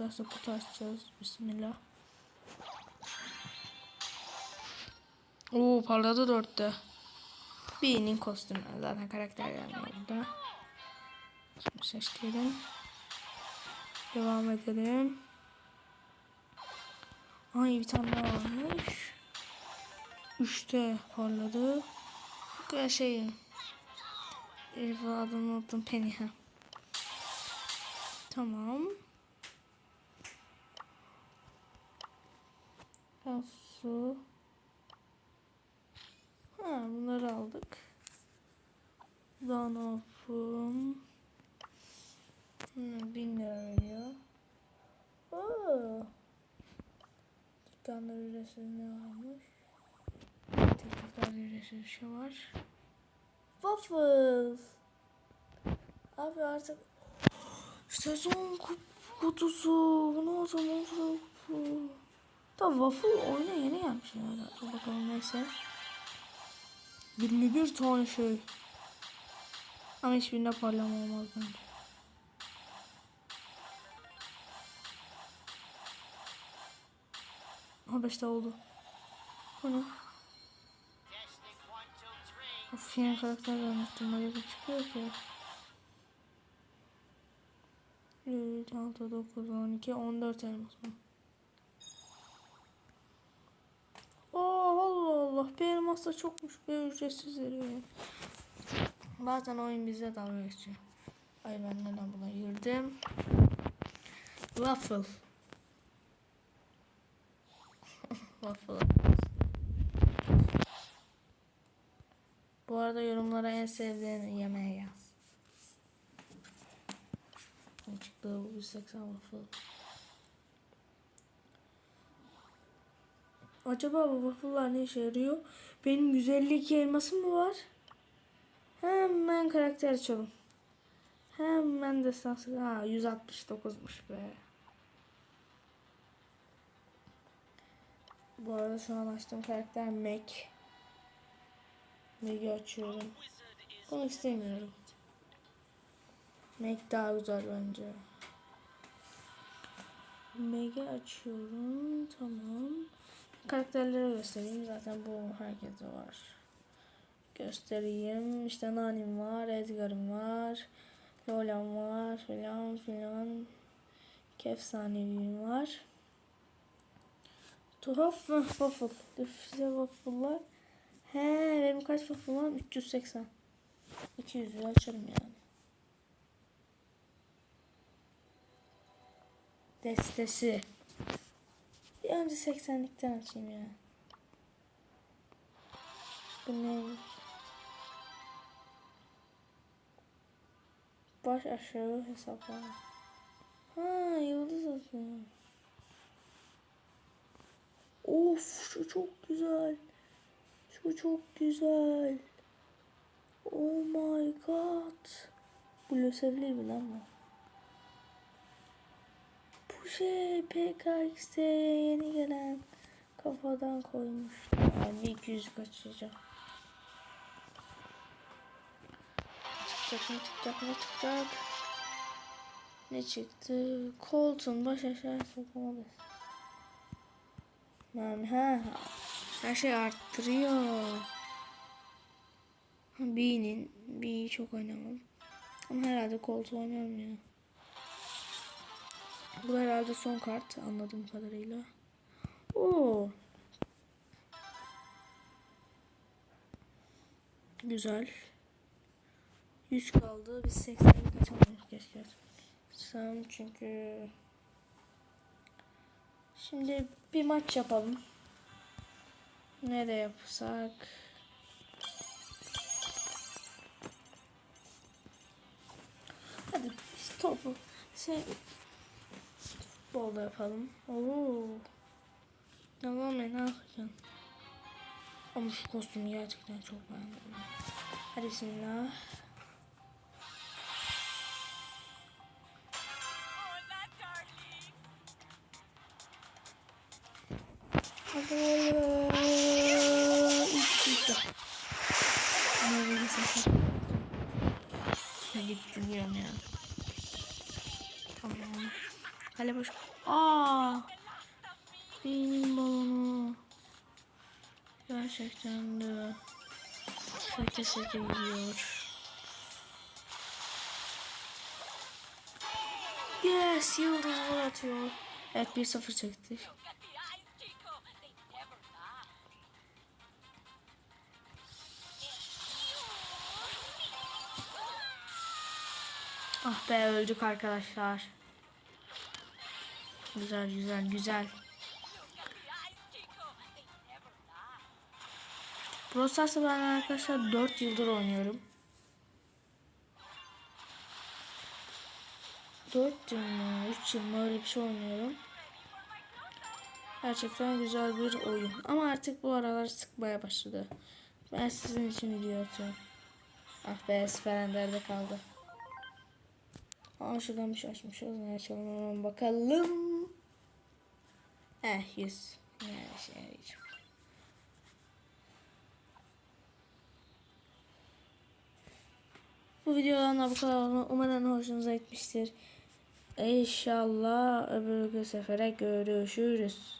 Star'sa kutu açacağız. Bismillah. Oo parladı dörtte. Bee'nin kostümü. Zaten karakter gelmiyor burada. Şimdi seçtirelim. Devam edelim. Ay bir tane daha varmış. Üçte parladı. Bu şey. E, bu adını unuttum. Penny. Tamam. Ben su. Ha bunları aldık. Ne yapayım? Hmm, lira veriyor. Oo. Dükkanda ücretsiz ne varmış? Teklifler ücretsiz bir şey var. Waffles. Abi artık sezon ku- kutusu. Bunu o zaman sonra bu. Da waffle oyuna yeni gelmiş herhalde. Dur bakalım neyse. 21 tane şey. Ama hiçbirinde parlama olmaz bence. Ha 5 oldu. Bu ne? Of yeni karakter vermiştim. Böyle bir çıkıyor ki. 3, 6, 9, 12, 14 elmas mı? Aa, Allah Da çokmuş. Bir ücretsiz veriyor. Bazen oyun bize dalga geçiyor. Ay ben neden buna girdim? Waffle. Waffle. Bu arada yorumlara en sevdiğin yemeği yaz. Çıktı bu 180 waffle. Acaba bu waffle'lar ne işe yarıyor? Benim 152 elmasım mı var? Hemen karakter açalım. Hemen destansı. Ha 169'muş be. Bu arada şu an açtığım karakter Mac. Mac'i açıyorum. Bunu istemiyorum. Mac daha güzel bence. Mac'i açıyorum. Tamam. Karakterleri göstereyim. Zaten bu herkeste var. Göstereyim. İşte Nanim var. Edgar'ım var. Lola'm var. Filan filan. Kefsaneviyim var. Tuhaf? Waffle. Size waffle'lar. He benim kaç waffle var? 380. 200 lira açarım yani. Destesi. Bir önce 80'likten açayım ya. Bu ne? Baş aşağı hesaplama. Ha yıldız atıyor. Of şu çok güzel. Şu çok güzel. Oh my god. Bu lösevli mi lan bu? Bu şey PKX'de yeni gelen kafadan koymuşlar. Yani 200 kaçacağım. Çıkacak ne çıkacak ne çıkacak. Ne çıktı? Colton baş aşağı sokamadı. Yani ha her şey arttırıyor. B'nin B'yi çok oynamam. Ama herhalde Colt oynarım ya. Bu herhalde son kart anladığım kadarıyla. Oo. Güzel. 100 kaldı. Biz 80'i kaçamayız keşke. Sen çünkü Şimdi bir maç yapalım. Nereye yapsak? Hadi topu şey futbolda yapalım. Oo. Tamam ne yapacaksın? Ama şu kostümü gerçekten çok beğendim. Hadi bismillah. Hadi gitti diyorum ya. Tamam. Kale boş. Aa! Benim balonu. Gerçekten de. Seke seke gidiyor. Yes! Yıldız gol atıyor. Evet 1-0 çektik. Ah be öldük arkadaşlar. Güzel güzel güzel. Brawl ben arkadaşlar 4 yıldır oynuyorum. 4 yıl mı 3 yıl mı öyle bir şey oynuyorum. Gerçekten güzel bir oyun. Ama artık bu aralar sıkmaya başladı. Ben sizin için video atıyorum. Ah be Sperender'de kaldı. Aa şuradan bir şey açmışız. Ne açalım bakalım. Eh 100. Yani şey Bu videodan bu kadar. Umarım hoşunuza gitmiştir. İnşallah öbür sefere görüşürüz.